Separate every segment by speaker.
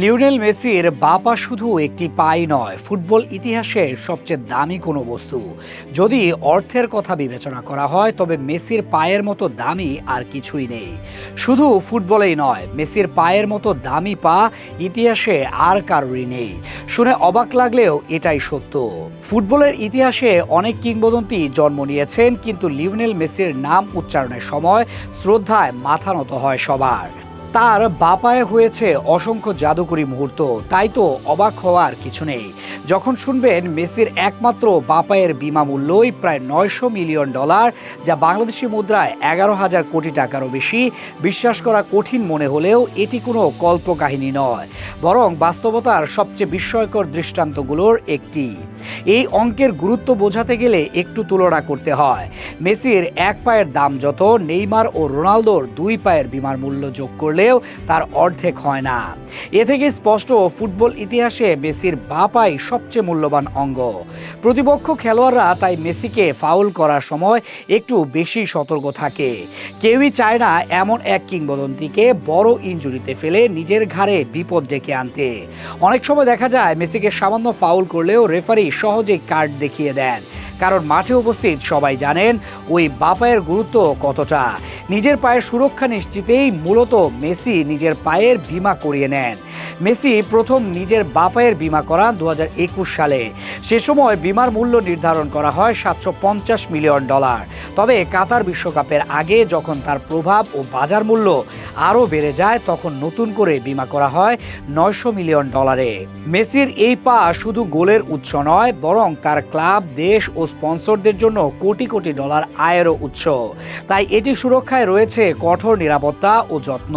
Speaker 1: Lionel মেসির বাপা শুধু একটি পাই নয়, ফুটবল ইতিহাসের সবচেয়ে দামি কোনো বস্তু। যদি অর্থের কথা বিবেচনা করা হয়, তবে মেসির পায়ের মতো দামি আর কিছুই নেই। শুধু ফুটবলেই নয়, মেসির পায়ের মতো দামি পা ইতিহাসে আর কারোরই নেই। শুনে অবাক লাগলেও এটাই সত্য। ফুটবলের ইতিহাসে অনেক কিংবদন্তি জন্ম নিয়েছেন, কিন্তু লিওনেল মেসির নাম উচ্চারণের সময় শ্রদ্ধায় মাথা নত হয় সবার। তার বাপায়ে হয়েছে অসংখ্য জাদুকরী মুহূর্ত। তাই তো অবাক হওয়ার কিছু নেই। যখন শুনবেন মেসির একমাত্র বাপায়ের বিমা মূল্যই প্রায় নয়শো মিলিয়ন ডলার, যা বাংলাদেশি মুদ্রায় এগারো হাজার কোটি টাকারও বেশি, বিশ্বাস করা কঠিন মনে হলেও এটি কোনো কল্পকাহিনী নয়, বরং বাস্তবতার সবচেয়ে বিস্ময়কর দৃষ্টান্তগুলোর একটি। এই অঙ্কের গুরুত্ব বোঝাতে গেলে একটু তুলনা করতে হয়। মেসির এক পায়ের দাম যত, নেইমার ও রোনালদোর দুই পায়ের বিমার মূল্য যোগ করলেও তার অর্ধেক হয় না। এ থেকে স্পষ্ট, ফুটবল ইতিহাসে মেসির বা পাই সবচেয়ে মূল্যবান অঙ্গ। প্রতিপক্ষ খেলোয়াড়রা তাই মেসিকে ফাউল করার সময় একটু বেশি সতর্ক থাকে। কেউই চায় না এমন এক কিংবদন্তিকে বড় ইনজুরিতে ফেলে নিজের ঘাড়ে বিপদ ডেকে আনতে। অনেক সময় দেখা যায়, মেসিকে সামান্য ফাউল করলেও রেফারি সহজেই কার্ড দেখিয়ে দেন। কারণ মাঠে উপস্থিত সবাই জানেন ওই বাপায়ের গুরুত্ব কতটা। নিজের পায়ের সুরক্ষা নিশ্চিতেই মূলত মেসি নিজের পায়ের বিমা করিয়ে নেন। মেসি প্রথম নিজের বাপায়ের বিমা করান দু সালে। সে সময় বিমার মূল্য নির্ধারণ করা হয় সাতশো পঞ্চাশ মিলিয়ন ডলার। তবে কাতার বিশ্বকাপের আগে যখন তার প্রভাব ও বাজার মূল্য আরও বেড়ে যায়, তখন নতুন করে বিমা করা হয় নয়শো মিলিয়ন ডলারে। মেসির এই পা শুধু গোলের উৎস নয়, বরং তার ক্লাব, দেশ ও স্পন্সরদের জন্য কোটি কোটি ডলার আয়েরও উৎস। তাই এটি সুরক্ষায় রয়েছে কঠোর নিরাপত্তা ও যত্ন।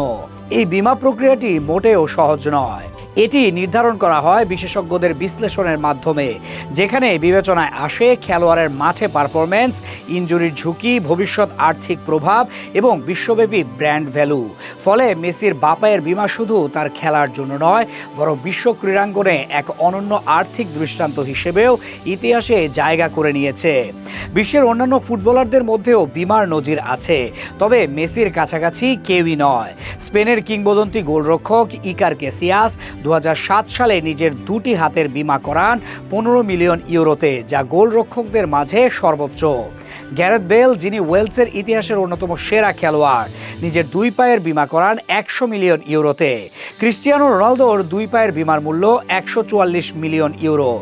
Speaker 1: এই বিমা প্রক্রিয়াটি মোটেও সহজ নয়। এটি নির্ধারণ করা হয় বিশেষজ্ঞদের বিশ্লেষণের মাধ্যমে, যেখানে বিবেচনায় আসে খেলোয়াড়ের মাঠে পারফরমেন্স ইনজুরির ঝুঁকি, ভবিষ্যৎ আর্থিক প্রভাব এবং বিশ্বব্যাপী ব্র্যান্ড ভ্যালু। ফলে মেসির বাপায়ের বিমা শুধু তার খেলার জন্য নয়, বরং বিশ্ব ক্রীড়াঙ্গনে এক অনন্য আর্থিক দৃষ্টান্ত হিসেবেও ইতিহাসে জায়গা করে নিয়েছে। বিশ্বের অন্যান্য ফুটবলারদের মধ্যেও বিমার নজির আছে, তবে মেসির কাছাকাছি কেউই নয়। স্পেনের কিংবদন্তি গোলরক্ষক ইকার কেসিয়াস দু হাজার সাত সালে নিজের দুটি হাতের বিমা করান পনেরো মিলিয়ন ইউরোতে, যা গোলরক্ষকদের মাঝে সর্বোচ্চ। গ্যারেথ বেল, যিনি ওয়েলসের ইতিহাসের অন্যতম সেরা খেলোয়াড়, নিজের দুই পায়ের বিমা করান একশো মিলিয়ন ইউরোতে। ক্রিস্টিয়ানো রোনালদোর দুই পায়ের বিমার মূল্য একশো চুয়াল্লিশ মিলিয়ন ইউরো,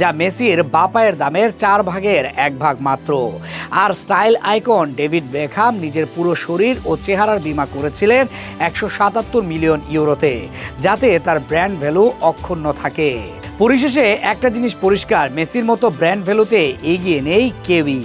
Speaker 1: যা মেসির বা পায়ের দামের চার ভাগের এক ভাগ মাত্র। আর স্টাইল আইকন ডেভিড বেখাম নিজের পুরো শরীর ও চেহারার বিমা করেছিলেন একশো সাতাত্তর মিলিয়ন ইউরোতে, যাতে তার ব্র্যান্ড ভ্যালু অক্ষুণ্ণ থাকে। পরিশেষে একটা জিনিস পরিষ্কার, মেসির মতো ব্র্যান্ড ভ্যালুতে এগিয়ে নেই কেউই।